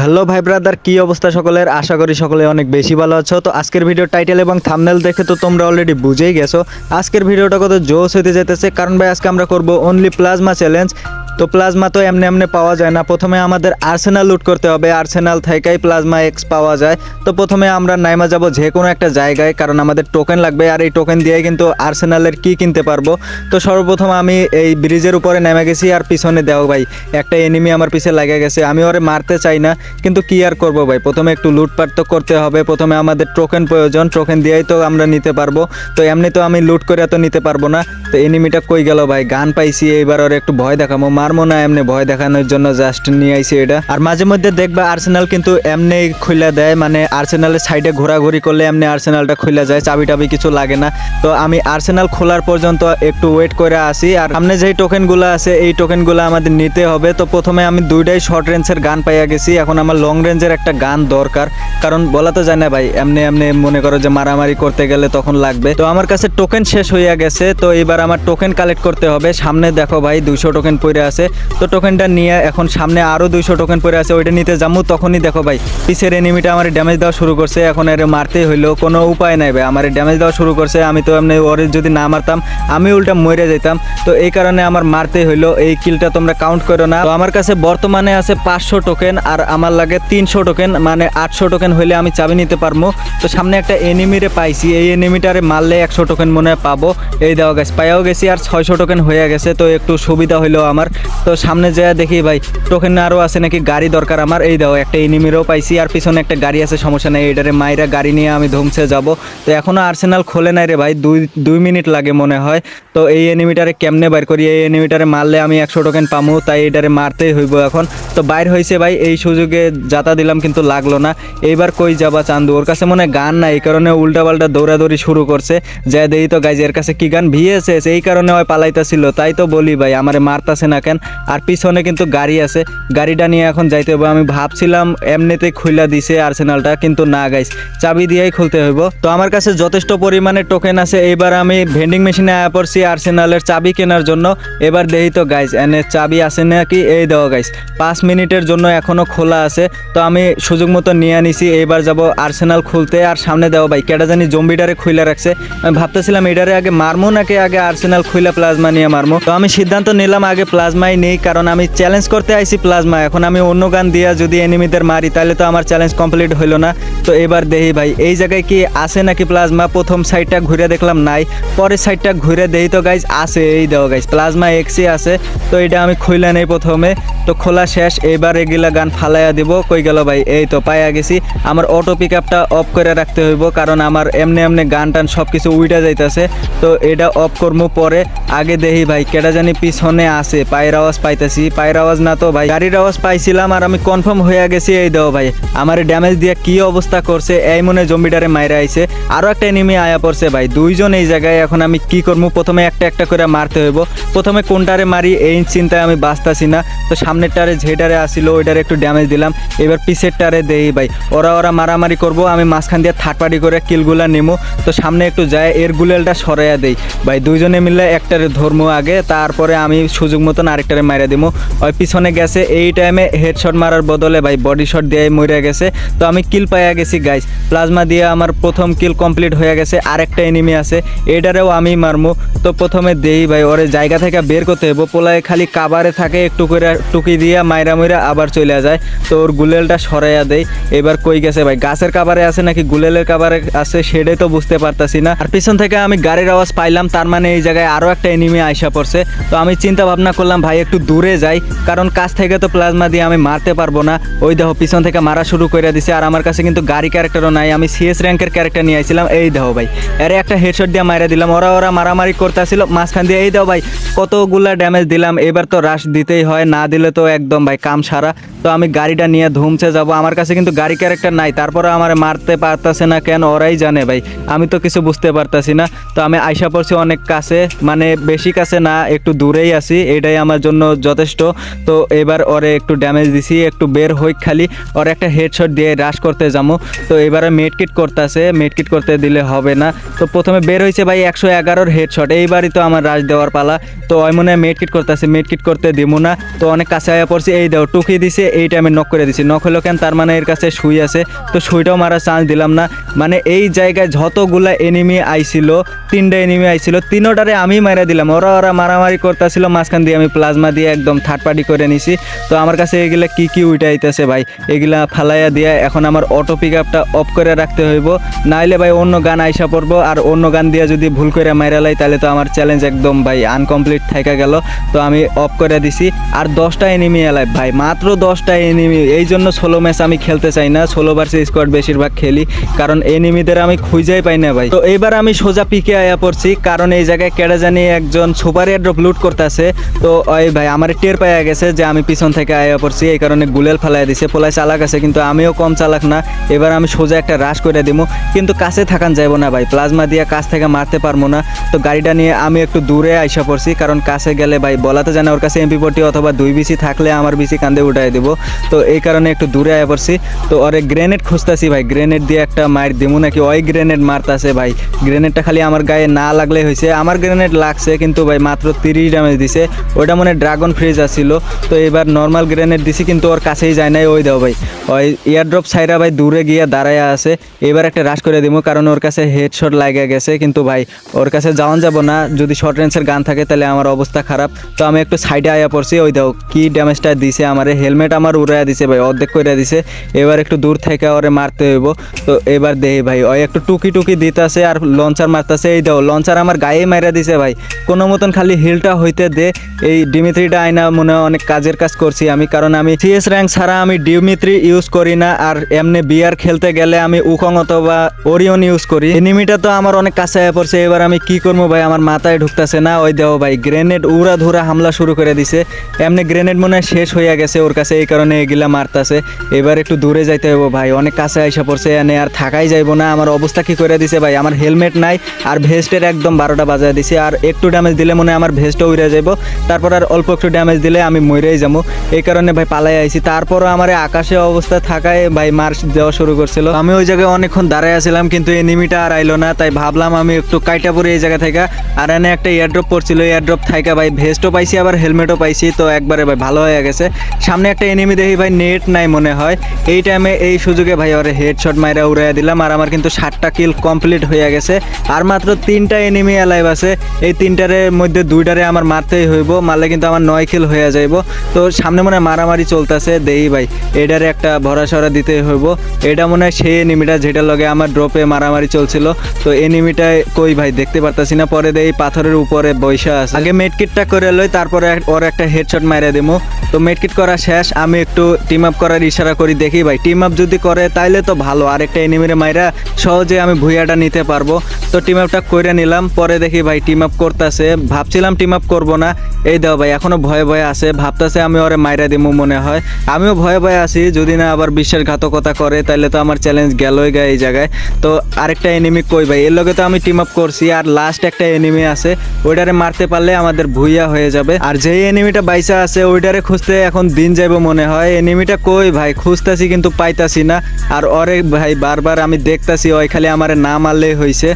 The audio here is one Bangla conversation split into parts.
হ্যালো ভাই ব্রাদার, কি অবস্থা সকলের? আশা করি সকলে অনেক বেশি ভালো আছো। তো আজকের ভিডিও টাইটেল এবং থামনেল দেখে তো তোমরা অলরেডি বুঝেই গেছো। আজকের ভিডিওটা কত জোস হতে যেতেছে কারণ ভাই, আজকে আমরা করব অনলি প্লাজমা চ্যালেঞ্জ তো প্লাজমা তো এমনি এমনি পাওয়া যায় না। প্রথমে আমাদের আর্সেনাল লুট করতে হবে। আর্সেনাল থেকেই প্লাজমা এক্স পাওয়া যায়। তো প্রথমে আমরা নাইমা যাব যে কোনো একটা জায়গায়, কারণ আমাদের টোকেন লাগবে। আর এই টোকেন দিয়ে কিন্তু আর্সেনালের কি কিনতে পারব? তো সর্বপ্রথম আমি এই ব্রিজের উপরে নেমে গেছি আর পিছনে দেও ভাই, একটা এনিমি আমার পিছে লাগে গেছে। আমি ওরে মারতে চাই না, কিন্তু কি আর করব ভাই? প্রথমে একটু লুটপাট তো করতে হবে। প্রথমে আমাদের টোকেন প্রয়োজন। টোকেন দিয়েই তো আমরা নিতে পারব। তো এমনি তো আমি লুট করে তো নিতে পারব না। তো এনিমিটা কই গেল ভাই? গান পাইছি, এইবার ওর একটু ভয় দেখাবো মারমো না এমনি ভয় দেখানোর জন্য জাস্ট নিয়ে আইছি এটা। আর মাঝে মধ্যে দেখবা আর্সেনাল কিন্তু এমনি খুলে দেয় মানে আর্সেনালের সাইডে ঘোরাঘুরি করলে এমনি আর্সেনালটা খুলে যায় চাবি টাবি কিছু লাগে না। তো আমি আর্সেনাল খোলার পর্যন্ত একটু ওয়েট করে আসি, আর সামনে যেই টোকেনগুলো আছে, এই টোকেনগুলো আমাদের নিতে হবে। তো প্রথমে আমি দুইটাই শর্ট রেঞ্জের গান পাইয়া গেছি, এখন আমার লং রেঞ্জের একটা গান দরকার। কারণ বলা তো যায় ভাই, এমনি এমনি মনে করো যে মারামারি করতে গেলে তখন লাগবে। তো আমার কাছে টোকেন শেষ হইয়া গেছে, তো এবার আমার টোকেন কালেক্ট করতে হবে। সামনে দেখো ভাই, দুইশো টোকেন পড়ে আছে। তো টোকেনটা নিয়ে এখন সামনে আরও দুইশো টোকেন পড়ে আছে, ওইটা নিতে যাব তখনই দেখো ভাই পিছের এনিমিটা আমার ড্যামেজ দেওয়া শুরু করছে, এখন এর মারতেই হইল, কোনো উপায় নাই ভাই, আমার ড্যামেজ দেওয়া শুরু করছে, আমি তো এমনি ওরে যদি না মারতাম, আমি উল্টা মরে যেতাম তো এই কারণে আমার মারতেই হইল, এই কিলটা তোমরা কাউন্ট করো না। তো আমার কাছে বর্তমানে আছে পাঁচশো টোকেন আর আমার লাগে তিনশো টোকেন মানে আটশো টোকেন হইলে আমি চাবি নিতে পারব তো সামনে একটা এনিমিরে পাইছি, এই এনিমিটারে মারলে একশো টোকেন মনে হয় পাবো। এই দেওয়া গেছে পাইয়াও গেছি, আর ছয়শো টোকেন হয়ে গেছে, তো একটু সুবিধা হইল আমার। তো সামনে যায় দেখি ভাই টোকেন আরও আছে নাকি গাড়ি দরকার আমার। এই দাও একটা এনিমিরও পাইছি আর পিছনে একটা গাড়ি আছে, সমস্যা নেই এটারে মাইরা গাড়ি নিয়ে আমি ধুমছে যাব। তো এখনও আর্সেনাল খোলে নাই রে ভাই, দুই দুই মিনিট লাগে মনে হয়। তো এই এনিমিটারে কেমনে বাইর করি? এই এনিমিটারে মারলে আমি একশো টোকেন পামু, তাই এটারে মারতেই হইব এখন। তো বাইর হয়েছে ভাই, এই সুযোগে যাতা দিলাম কিন্তু লাগল না। এইবার কই যাবা চান্দু? ওর কাছে মনে হয় গান নাই, এই কারণে উল্টা পাল্টা দৌড়াদৌড়ি শুরু করছে। যা দেই তো গাইজ এর কাছে কি গান? ভিএসএস এই কারণে ওই পালাইতাছিল, তাই তো বলি ভাই, আমারে মারতাছে না কেন আর পিছনে কিন্তু গাড়ি আছে। গাড়িটা নিয়ে এখন যাইতে হবে আমি ভাবছিলাম এমনিতেই খুইলা দিছে আর্সেনালটা, কিন্তু না গাইস, চাবি দিয়েই খুলতে হইব। তো আমার কাছে যথেষ্ট পরিমাণে টোকেন আছে। এবার আমি ভেন্ডিং মেশিনে আয়া পড়ছি আর্সেনালের চাবি কেনার জন্য। এবার দেই তো গাইস, এনে চাবি আছে নাকি? এই দেওয়া গাইস, পাঁচ মিনিটের জন্য এখনও খোলা আছে। তো আমি সুযোগ মতো নিয়ে নিছি এইবার যাব আর্সেনাল খুলতে। আর সামনে দেওয়া ভাই কেটা জানি জম্বিটারে খুইলা রাখছে। আমি ভাবতেছিলাম এটারে আগে মারমো নাকি আগে আর্সেনাল খুইলা প্লাজমা নিয়ে মারমো। তো আমি সিদ্ধান্ত নিলাম আগে প্লাজমাই নেই, কারণ আমি চ্যালেঞ্জ করতে আইছি প্লাজমা। এখন আমি অন্য গান দিয়া যদি এনিমিদের মারি, তাহলে তো আমার চ্যালেঞ্জ কমপ্লিট হইল না। তো এবার দেহি ভাই, এই জায়গায় কি আছে নাকি প্লাজমা? প্রথম সাইডটা ঘুরে দেখলাম, নাই। পরের সাইডটা ঘুরে দেই তো গাইজ আছে। এই দেওয়া গাইজ প্লাজমা এক্সি আছে। তো এটা আমি খুইলা নেই প্রথমে। তো খোলা শেষ, এবার এগুলা গান ফালাইয়া দিব। কই গেল ভাই? এই তো পাইয়া গেছি। আমার অটো পিক আপটা অফ করে রাখতে হইব, কারণ আমার এমনি এমনি গান টান সব কিছু উইটা যাইতেছে। তো এটা অফ করব পরে। আগে দেহি ভাই কেটা জানি পিছনে আছে পায়ের আওয়াজ পাইতেছি পায়ের আওয়াজ না তো ভাই। গাড়ির আওয়াজ পাইছিলাম আর আমি কনফার্ম হয়ে গেছি, এই দাও ভাই। আমার ড্যামেজ দিয়ে কি অবস্থা করছে, এই মনে জম্বিটারে মাইরা আইছে। আরও একটা এনিমি আয়া পড়ছে ভাই। দুইজন এই জায়গায়, এখন আমি কি করব প্রথমে একটা একটা করে মারতে হইব। প্রথমে কোনটারে মারি, এই চিন্তায় আমি বাঁচতাছি না। তো সামনেরটারে, যেটারে আসিল, ওইটারে একটু ড্যামেজ দিলাম। এবার পিছেরটারে দেই ভাই। ওরা ওরা মারামারি করব, আমি মাঝখান দিয়ে থার্ড পার্টি করে কিলগুলা নেমো। তো সামনে একটু যায় এর গুলেলটা সরাইয়া দেই। ভাই, দুইজনে মিলে একটারে ধর্ম আগে, তারপরে আমি সুযোগ মতন আরেকটারে মাইরা দিমু। ওই পিছনে গেছে, এই টাইমে হেডশট মারার বদলে ভাই বডি শট দিয়ে মরে গেছে। তো আমি কিল পাইয়া গেছি গাইস প্লাজমা দিয়ে আমার প্রথম কিল কমপ্লিট হয়ে গেছে, আরেকটা এনিমি আছে। এটারেও আমি মারমু। তো প্রথমে দেই ভাই, ওরে জায়গা থেকে বের করতে হইব। পোলায় খালি কাবারে থাকে, একটু করে টুকি দিয়া মাইরা মইরা আবার চলে যায়। তো ওর গুলেলটা সরাইয়া দেই। এবার কই গেছে ভাই, গাছের কাবারে আছে নাকি গুলেলের কাবারে আছে সেটাই তো বুঝতে পারতাছি না। আর পিছন থেকে আমি গাড়ির আওয়াজ পাইলাম, তার মানে এই জায়গায় আরও একটা এনিমি আইসা পড়ছে। তো আমি চিন্তা ভাবনা করলাম ভাই একটু দূরে যাই, কারণ কাছ থেকে তো প্লাজমা দিয়ে আমি মারতে পারব না। ওই দেখো, পিছন থেকে মারা শুরু করে দিছে, আর আমার কাছে কিন্তু গাড়ি ক্যারেক্টারও নাই। আমি সিএস র্যাঙ্কের ক্যারেক্টার নিয়ে আইছিলাম, এই দেখো ভাই। আরে একটা হেডশট দিয়ে মারা দিলাম, ওরা ওরা মারামারি করতেছিল, মাঝখান দিয়ে, এই দাও ভাই, কতগুলা ড্যামেজ দিলাম। এবার তো রাশ দিতেই হয়, না দিলে তো একদম ভাই কাম সারা। তো আমি গাড়িটা নিয়ে ধুমছে যাব, আমার কাছে কিন্তু গাড়ি ক্যারেক্টার নাই তারপরে আমার মারতে পারতাছে না কেন, ওরাই জানে ভাই। আমি তো কিছু বুঝতে পারতাছি না। তো আমি আইসা পড়ছি অনেক কাছে মানে বেশি কাছে না, একটু দূরেই আছি, এটাই আমার জন্য যথেষ্ট। তো এবার ওরে একটু ড্যামেজ দিছি, একটু বের হই খালি। ওর একটা হেডশট দিয়ে রাশ করতে যাব তো এবারে মেডকিট করতেছে মেডকিট করতে দিলে হবে না। তো প্রথমে বের হয়েছে ভাই একশো এগারোর হেডশট এইবারই তো আমার রাশ দেওয়ার পালা। তো ওই মনে হয় মেডকিট করতেছে মেডকিট করতে দিব না। তো অনেক কাছে আয়া পড়ছি, এই দাও, টুকি দিছে এই টাইমে নক করে দিছি। নক হলো কেন? তার মানে এর কাছে শুই আছে। তো শুইটাও মারার চান্স দিলাম না। মানে এই জায়গায় যতগুলা এনিমি আইছিল, তিনটা এনিমি আইছিল, তিনোটারে আমি মারা দিলাম। ওরা ওরা মারামারি করতেছিল, মাঝখান দিয়ে আমি প্লাজমা দিয়ে একদম থার্ড পার্টি করে নিছি। তো আমার কাছে এগুলা কি কি উইটাইতেছে ভাই? এগুলা ফালাইয়া দিয়ে এখন আমার অটো পিক আপটা অফ করে রাখতে হইব। নাইলে ভাই অন্য গান আইসা পড়ব, আর অন্য গান দিয়ে যদি ভুল করে মাইরা লাই, তাহলে তো আমার চ্যালেঞ্জ একদম ভাই আনকমপ্লিট থাকা গেল। তো আমি অফ করে দিছি। আর দশটা এনিমি এলাই ভাই, মাত্র দশটা এনিমি এই জন্য ষোলো ম্যাচ আমি খেলতে চাই না। ষোলো ভার্সেস স্কোয়াড বেশিরভাগ খেলি, কারণ এনিমিদের আমি খুঁজেই পাই না ভাই। তো এইবার আমি সোজা পিকে আয়া পড়ছি, কারণ এই জায়গায় কেডা জানি একজন সুপার এয়ারড্রপ লুট করতেছে। তো ওই ভাই, আমার টের পাইয়া গেছে যে আমি পিছন থেকে আয়া পড়ছি, এই কারণে গুলেল ফালাই দিছে পোলাই চালাক আছে, কিন্তু আমিও কম চালাক না। এবার আমি সোজা একটা রাশ করে দিব কিন্তু কাছে থাকান যাইব না ভাই, প্লাজমা দিয়ে কাছ থেকে মারতে পারব না। তো গাড়িটা নিয়ে আমি একটু দূরে আইসা পড়ছি, কারণ কাছে গেলে ভাই বলাতে জানে ওর কাছে এমপি পটি অথবা দুই বিসি থাকলে আমার বিসি কান্দে উঠাই দিব। তো এই কারণে একটু দূরে আয়া পড়ছি। তো ওরে গ্রেনেড খুঁজতেছি ভাই গ্রেনেড দিয়ে একটা মার দিব নাকি ওই গ্রেনেড মারতাছে ভাই। গ্রেনেডটা খালি আমার গায়ে না লাগলে হয়েছে আমার গ্রেনেড লাগছে, কিন্তু ভাই মাত্র তিরিশ ড্যামেজ দিছে ওটা মনে ড্রাগন ফ্রিজ আসছিল তো এবার নর্মাল গ্রেনেড দিছি, কিন্তু ওর কাছেই যায় নাই। ওই দাও ভাই। ওই এয়ারড্রপ সাইরা ভাই দূরে গিয়ে দাঁড়ায় আছে। এবার একটা রাশ করে দিব কারণ ওর কাছে হেডশট লাগে গেছে। কিন্তু ভাই, ওর কাছে যাওয়ান যাব না। যদি শর্ট রেঞ্জের গান থাকে, তাহলে আমার অবস্থা খারাপ। তো আমি একটু সাইডে আয়া পড়ছি। ওই দাও, কি ড্যামেজটা দিছে আমার। হেলমেট আমার উড়াইয়া দিছে ভাই, অর্ধেক করে দিছে। এবার একটু দূর থেকে ওরে মারতে হইব। তো এবার দেই ভাই, ওই একটু টুকি টুকি দিতেছে আর লঞ্চার মারতেছে। এই দাও লঞ্চার আমার গায়ে মাইরা দিছে ভাই। কোনো মতন খালি হিলটা হইতে দে। এই ডিমিত্রিটা আয়না মনে অনেক কাজের কাজ করছি আমি, কারণ আমি সিএস র্যাঙ্ক ছাড়া আমি ডিমিত্রি ইউজ করি না, আর এমনি বিয়ার খেলতে গেলে আমি উখং অথবা ওরিয়ন ইউজ করি। এনিমিটা তো আমার অনেক কাছে আয়া পড়ছে, এবার আমি কি করব ভাই? আমার মাথায় ঢুকতেছে না, ওই দেও ভাই গ্রেনেড উড়া ধুরা হামলা শুরু করে দিছে। এমনি গ্রেনেড মনে হয় শেষ হইয়া গেছে ওর কাছে, এই কারণে এগুলা মারতাছে। এবার একটু দূরে যাইতে হইব ভাই, অনেক কাছে আইসা পড়ছে, এনে আর থাকাই যাইবো না, আমার অবস্থা কি করে দিছে ভাই? আমার হেলমেট নাই, আর ভেস্টের একদম বারোটা বাজায় দিছে, আর একটু ড্যামেজ দিলে মনে হয় আমার ভেস্টও উড়ে যাইব। তারপর আর অল্প একটু ড্যামেজ দিলে আমি মরেই যাব। এই কারণে ভাই পালাই আইছি। তারপরও আমার আকাশে অবস্থা থাকায় ভাই মার দেওয়া শুরু করছিল। আমি ওই জায়গায় অনেকক্ষণ দাঁড়ায় আছিলাম, কিন্তু এনিমিটা আর আইলো না। তাই ভাবলাম আমি একটু কাইটা পড়ে এই জায়গা থেকে। আর এনে একটা এয়ারড্রপ পড়ছিল। এয়ারড্রপ থাকা ভাই ভেস্টও পাইছি, আবার হেলমেটও পাইছি। তো একবারে ভাই ভালো হয়ে গেছে। সামনে একটা এনিমি দেখি ভাই নেট নাই মনে হয়। এই টাইমে এই সুযোগে ভাই ওরে হেডশট মাইরা উড়াইয়া দিলাম। আর আমার কিন্তু ষাটটা কিল কমপ্লিট হয়ে গেছে। আর মাত্র তিনটা এনিমি অ্যালাইভ আছে। এই তিনটারের মধ্যে দুইটারে আমার মারতেই হইব। মারলে কিন্তু আমার নয় কিল হয়ে যাইব। তো সামনে মনে হয় মারামারি চলতেছে, দেই ভাই। এটারে একটা ভরা সরা দিতে হইব। এটা মনে হয় সেই এনিমিটা যেটার লগে আমার ড্রপে মারামারি চলছিল। তো এনিমিটা কই ভাই, দেখতে পারতাছি না। পরে দেই পাথরের উপরে বৈশা আছে। আগে মেডকিটটা করে লই, তারপরে ওর একটা হেডশট মাইরা দেবো তো মেডকিট করা শেষ। আমি একটু টিম আপ করার ইশারা করি, দেখি ভাই। টিম আপ যদি করে, তাইলে তো ভালো। আর একটা এনিমিরে মাইরা সহজে আমি ভুইয়াটা নিতে পারব। তো টিম আপটা করে নিলাম। পরে দেখি ভাই টিম আপ করতেছে। ভাবছিলাম টিম আপ করব না। এই দাও ভাই, এখনও ভয়ে ভয়ে আছে, ভাবতেছে আমি ওরে মাইরা দিমু মনে হয়। আমিও ভয়ে ভয়ে আছি, যদি না আবার বিশ্বাসঘাতকতা করে তাহলে তো আমার চ্যালেঞ্জ গেলই গা এই জায়গায়। তো আরেকটা এনিমি কই ভাই? এর লগে তো আমি টিম আপ করছি, আর লাস্ট একটা এনিমি আছে। ওইটারে মারতে পারলে আমাদের ভুইয়া হয়ে যাবে। আর যেই এনিমিটা বাইসা আছে ওইটারে খুঁজতে এখন দিন যাইব মনে হয়। এনিমিটা কই ভাই? খুঁজতাছি কিন্তু পাইতাছি না। আর ওরে ভাই, বারবার আমি দেখতাছি, ওই খালি আমারে না মারলেই হইছে।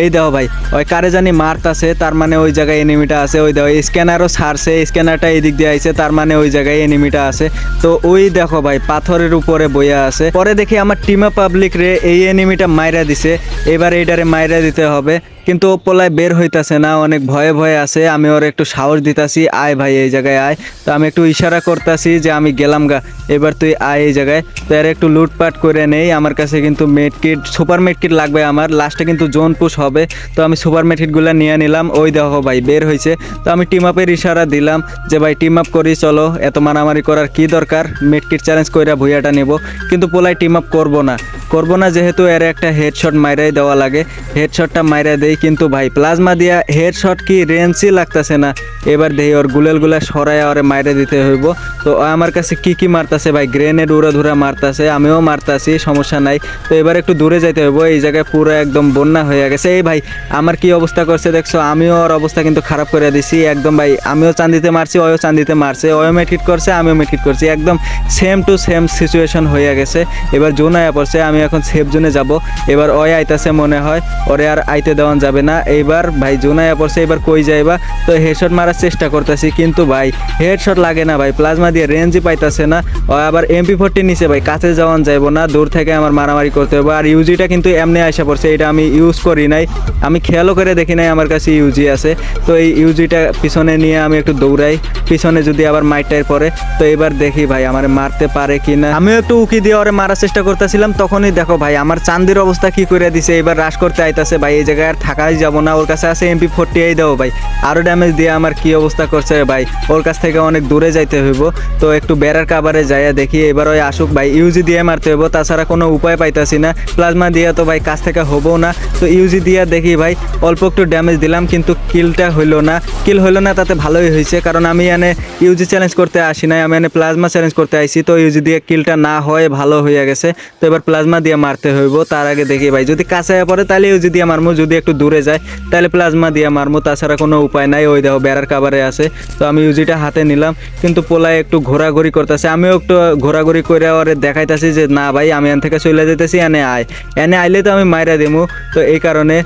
এই দেখো ভাই, ওই কারে জানি মারতাছে, তার মানে ওই জায়গায় এনিমিটা আছে। ওই দেখো স্ক্যানারও ছাড়ছে। স্ক্যানারটা এদিক দিয়ে আইছে, তার মানে ওই জায়গায় এনিমিটা আছে। তো ওই দেখো ভাই, পাথরের উপরে বইয়া আছে। পরে দেখি আমার টিমা পাবলিক রে এই এনিমিটা মাইরা দিছে। এবার এইটারে মাইরা দিতে হবে। কিন্তু ও পোলায় বের হইতাছে না, অনেক ভয়ে ভয়ে আছে, আমি ওর একটু সাহস দিতাছি, আয় ভাই এই জায়গায় আয়। তো আমি একটু ইশারা করতাছি যে আমি গেলাম গা, এবার তুই আয় এই জায়গায়। তো এর একটু লুটপাট করে নেই, আমার কাছে কিন্তু মেডকিট সুপার মেডকিট লাগবে আমার লাস্টে কিন্তু জোন পুশ হবে। তো আমি সুপার মেডকিটগুলো নিয়ে নিলাম, ওই দেখো ভাই বের হয়েছে তো আমি টিম আপের ইশারা দিলাম যে ভাই টিম আপ করি, চলো, এত মারামারি করার কি দরকার? মেডকিট চ্যালেঞ্জ কইরা ভুইয়াটা নেব। কিন্তু পোলায় টিম আপ করব না। করব না যেহেতু এর একটা হেডশট মাইরাই দেওয়া লাগে। হেডশটটা মাইরা দেই কিন্তু ভাই, প্লাজমা দিয়া হেডশট কি রেঞ্জই লাগতেছে না। এবার দেই ওর গুলেলগুলা সরাই ওরে মাইরে দিতে হইব। তো আমার কাছে কি কি মারতাছে ভাই গ্রেনেড উড়া ধুরা মারতাছে, আমিও মারতাছি, সমস্যা নাই। তো এবার একটু দূরে যাইতে হইব, এই জায়গায় পুরো একদম বন্যা হয়ে গেছে। এই ভাই, আমার কি অবস্থা করছে দেখছ? আমিও ওর অবস্থা কিন্তু খারাপ করে দিছি, একদম ভাই, আমিও চান্দিতে মারছি, ওয়ও চান্দিতে মারছে, ওয়ও মেটকিট করছে, আমিও মেটকিট করছি। একদম সেম টু সেম সিচুয়েশন হয়ে গেছে। এবার জোন আয়া পড়ছে, আমি এখন সেফ জোনে যাব। এবার ওই আইতাছে মনে হয়, ওরে আর আইতে দেওয়া যাবে না। এইবার ভাই জোন আয়া পড়ছে এবার কই যাইবা? তো হেডশট মারার চেষ্টা করতেছি, কিন্তু ভাই হেডশট লাগে না ভাই প্লাজমা দিয়ে রেঞ্জই পাইতাছে না। আবার এমপি ফোরটি নিচে ভাই, কাছে যাওয়ান যাইবো না, দূর থেকে আমার মারামারি করতে হবে। আর ইউজিটা কিন্তু এমনি আসা পড়ছে এটা আমি ইউজ করি নাই। আমি খেয়ালও করে দেখি নাই আমার কাছে ইউজি আছে। তো এই ইউজিটা পিছনে নিয়ে আমি একটু দৌড়াই, পিছনে যদি আবার মাইটার পরে তো এবার দেখি ভাই, আমার মারতে পারে কি না আমিও একটু উকি দিয়ে ওরে মারার চেষ্টা করতেছিলাম, তখনই দেখো ভাই, আমার চান্দির অবস্থা কি করে দিছে এবার রাশ করতে আইতাছে ভাই, এই জায়গায় আর থাকাই যাব না, ওর কাছে আছে এমপি ফোরটি এই দাও ভাই। আরও ড্যামেজ দিয়ে আমার কি অবস্থা করছে ভাই? ওর কাছ থেকে অনেক দূরে যাইতে হইব। তো একটু বেড়ার কাবারে যাইয়া দেখি, এবার ওই আসুক ভাই ইউজি দিয়ে মারতে হইব, তাছাড়া কোনো উপায় পাইতেছি না। প্লাজমা দিয়ে তো ভাই কাছ থেকে হব না। তো ইউজি দিয়ে দেখি ভাই, অল্প একটু ড্যামেজ দিলাম, কিন্তু কিলটা হইল না। কিল হইল না, তাতে ভালোই হয়েছে কারণ আমি এনে ইউজি চ্যালেঞ্জ করতে আসি নাই, আমি এনে প্লাজমা চ্যালেঞ্জ করতে আইছি, তো ইউজি দিয়ে কিলটা না হয়, ভালো হয়ে গেছে। তো এবার প্লাজমা দিয়ে মারতে হইব, তার আগে দেখি ভাই, যদি কাছে পড়ে, তাহলে ইউজি দিয়ে মারমু, যদি একটু দূরে যায়, তাহলে প্লাজমা দিয়ে মারমো। তাছাড়া কোনো উপায় নাই, ওই দেখো বেড়ার কাবারে আছে। তো আমি ইউজিটা হাতে নিলাম, কিন্তু পোলায় একটু ঘোরাঘুরি করতেছে। আমিও একটু ঘোরাঘুরি করে ওরে দেখাইতেছি যে, না ভাই, আমি এন থেকে চলে যেতেছি, এনে আয়। এনে আইলে তো আমি মাইরা দিমু। তো এই কারণে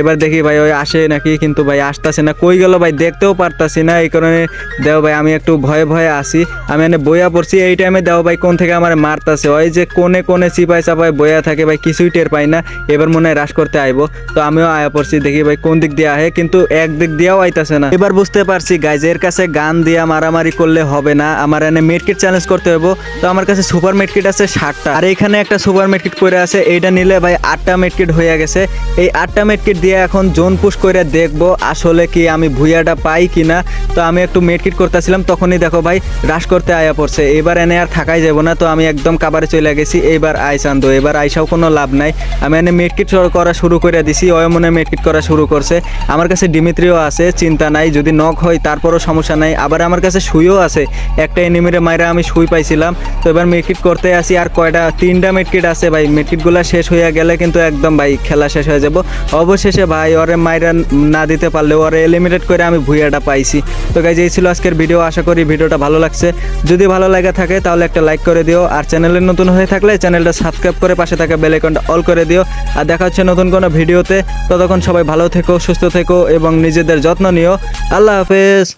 এবার দেখি ভাই, ওই আসে নাকি, কিন্তু ভাই আসতেছে না। কই গেল ভাই, দেখতেও পারতাছি না। এই কারণে দেও ভাই, আমি একটু ভয়ে ভয়ে আসি আমি এনে বইয়া পড়ছি। এই টাইমে দেও ভাই, কোন থেকে আমার মারতাছে? ওই যে কোনে কোনে চিপাই চাপাই বইয়া থাকে ভাই, কিছুই টের পাই না। এবার মনে হয় রাশ করতে আইবো। তো আমিও আয়া পড়ছি দেখি ভাই কোন দিক দিয়ে আহে, কিন্তু এক দিক দিয়েও আইতাছে না। এবার বুঝতে পারছি গাইজ এর কাছে গান দিয়া মারামারি করলে হবে না। আমার এনে মেডকিট চ্যালেঞ্জ করতে হইব। তো আমার কাছে সুপার মেডকিট আছে ষাটটা। আর এখানে একটা সুপার মেডকিট করে আছে, এইটা নিলে ভাই আটটা মেডকিট হয়ে গেছে। এই আটটা মেডকিট দিয়ে এখন জোন পুশ করে দেখব, আসলে কি আমি ভুইয়াটা পাই কিনা। তো আমি একটু মেডকিট করতেছিলাম, তখনই দেখো ভাই রাশ করতে আয়া পড়ছে। এবার এনে আর থাকাই যাব না, তো আমি একদম কাবারে চলে গেছি। এইবার আইসান্দো এবার আইসাও কোনো লাভ নাই। আমি এনে মেডকিট করা শুরু করে দিছি মনে মেডকিট করা শুরু করছে। আমার কাছে ডিমিত্রিও আছে, চিন্তা নাই, যদি নক হয় তারপরও সমস্যা নাই। আবার আমার কাছে সুইও আছে, একটা এনিমিরে মাইরা আমি সুই পাইছিলাম। তো এবার মেডকিট করতে আসি, আর কয়টা, তিনটা মেডকিট আছে ভাই। মেডকিটগুলো শেষ হয়ে গেলে কিন্তু একদম ভাই খেলা শেষ হয়ে যাব। অবশেষে ভাই ওরে মাইরা না দিতে পারলে ওরে এলিমিনেট করে আমি ভুইয়াটা পাইছি। তো গাইজ এই ছিল আজকের ভিডিও আশা করি ভিডিওটা ভালো লাগছে। যদি ভালো লাগে থাকে তাহলে একটা লাইক করে দিও। আর চ্যানেলে নতুন হয়ে থাকলে চ্যানেলটা সাবস্ক্রাইব করে পাশে থাকা বেল অল করে দিও। আর দেখা হচ্ছে নতুন কোনো ভিডিওতে ততক্ষণ সবাই ভালো থেকো সুস্থ থেকো এবং নিজেদের যত্ন নিও। আল্লাহ হাফেজ।